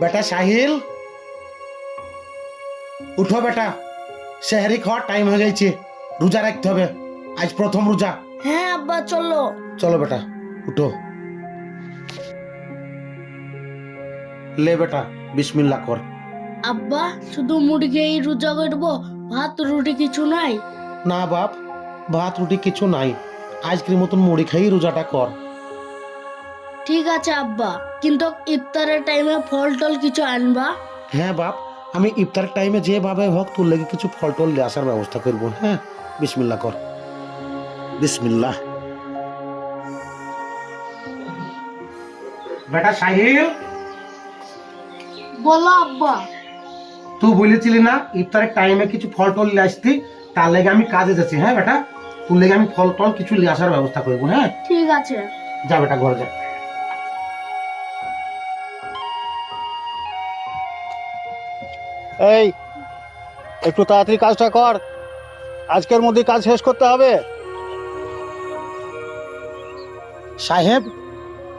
বেটা সাহিল। উঠো বেটা শহরি খাওয়ার টাইম হয়ে গেছে রোজা রাখতে হবে। আজ প্রথম রোজা। হ্যাঁ আব্বা চলো। চলো বেটা উঠো। লে বেটা বিসমিল্লা কর। আব্বা শুধু মুড়ি খেয়েই রোজা করব ভাত রুটি কিছু নাই? না বাপ ভাত রুটি কিছু নাই। আজকের মতন মুড়ি খাই রোজাটা কর। ঠিক আছে আব্বা। কিন্তু ইফতারের টাইমে ফল টল কিছু আনবা? হ্যাঁ বাপ। আমি ইফতার টাইমে যেভাবে হোক তোর লেগে কিছু ফল টল নিয়ে আসার ব্যবস্থা করব। হ্যাঁ বিসমিল্লা কর। বিসমিল্লাহ। বেটা সাহিল। বলো আব্বা। তুই বলেছিলি না ইফতারের টাইমে কিছু ফল টল নিয়ে আসতি? তার লেগে আমি কাজে যাচ্ছি হ্যাঁ বেটা? তোর লেগে আমি ফল টল কিছু নিয়ে আসার ব্যবস্থা করব হ্যাঁ? ঠিক আছে। যা বেটা ঘরে যা। এই একটু তাড়াতাড়ি কাজটা কর। আজকের মধ্যে কাজ শেষ করতে হবে। সাহেব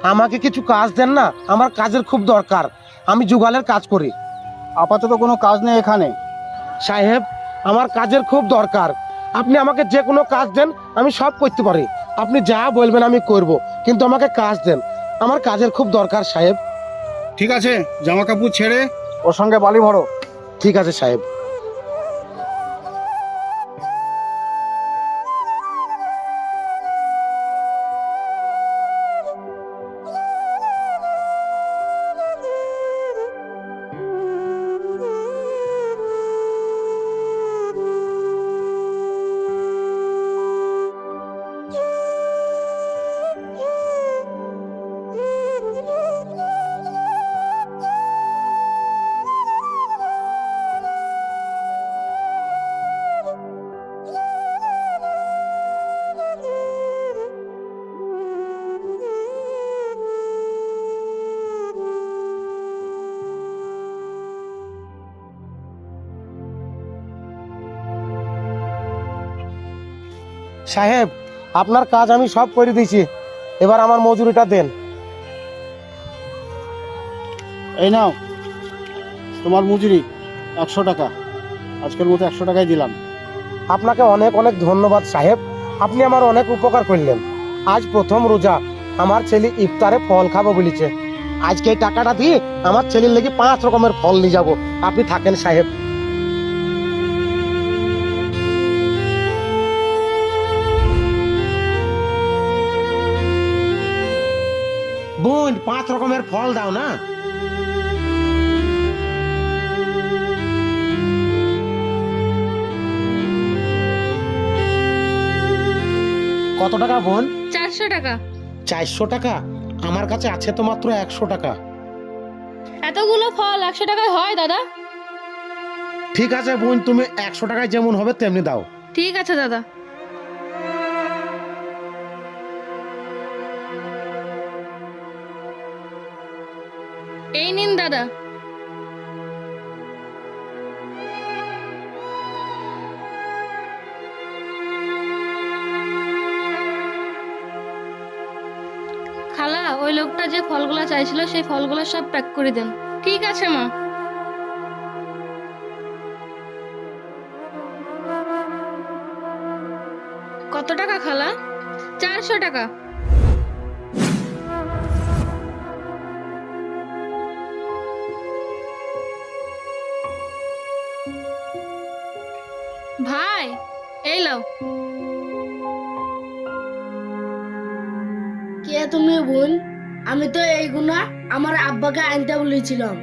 আমাকে কিছু কাজ দেন না আমার কাজের খুব দরকার আমি যুগালের কাজ করি। আপাতত কোনো কাজ নেই এখানে। সাহেব আমার কাজের খুব দরকার। আপনি আমাকে যে কোনো কাজ দেন আমি সব করতে পারি। আপনি যা বলবেন আমি করব কিন্তু আমাকে কাজ দেন। আমার কাজের খুব দরকার সাহেব। ঠিক আছে জামা কাপড় ছেড়ে ওর সঙ্গে বালি ভরো। ঠিক আছে সাহেব। সাহেব আপনার কাজ আমি সব করে দিয়েছি। এবার আমার মজুরিটা দেন। এই নাও তোমার মজুরি একশো টাকা। আজকের মতো একশো টাকাই দিলাম। আপনাকে অনেক অনেক ধন্যবাদ সাহেব। আপনি আমার অনেক উপকার করলেন। আজ প্রথম রোজা। আমার ছেলে ইফতারে ফল খাব বলেছে। আজকে এই টাকাটা দিয়ে আমার ছেলের লেগে পাঁচ রকমের ফল নিয়ে যাব। আপনি থাকেন সাহেব। বোন পাঁচ রকমের ফল দাও না। কত টাকা বোন? চারশো টাকা। চারশো টাকা? আমার কাছে আছে তো মাত্র একশো টাকা। এতগুলো ফল একশো টাকায় হয় দাদা? ঠিক আছে বোন তুমি একশো টাকায় যেমন হবে তেমনি দাও। ঠিক আছে দাদা। এই নিন, দাদা। খালা, ওই লোকটা যে ফলগুলো চাইছিল, সেই ফলগুলো সব প্যাক করে দেন। ঠিক আছে, মা। কত টাকা, খালা? চারশো টাকা। ভাই এই লাও কে তুমি বোন? আমি তো এইগুলা আমার আব্বাকে আনতে বলেছিলাম।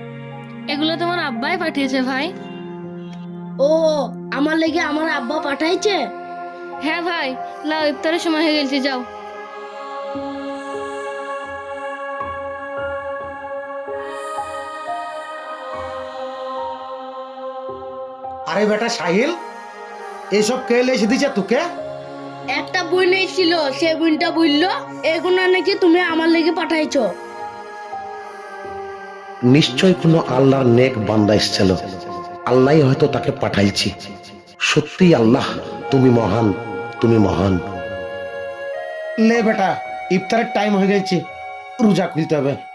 এগুলো তোমার আব্বাই পাঠিয়েছে ভাই। ও আমার লেগে আমার আব্বা পাঠাইছে? হ্যাঁ ভাই লাও ইফতারের সময় হয়ে গেছে যাও। আরে বেটা সাহিল এইসব কে এসে দিছে তোকে? একটা বই ছিল সে বইটা বলল এগুলো নাকি তুমি আমার লেগে পাঠাইছো। নিশ্চয় কোনো আল্লাহর নেক বান্দা এসেছিল আল্লাহ হয়তো তাকে পাঠাইছি। সত্যি আল্লাহ তুমি মহান তুমি মহান। লে বেটা ইফতারের টাইম হয়ে গেছে রোজা খুলতে হবে।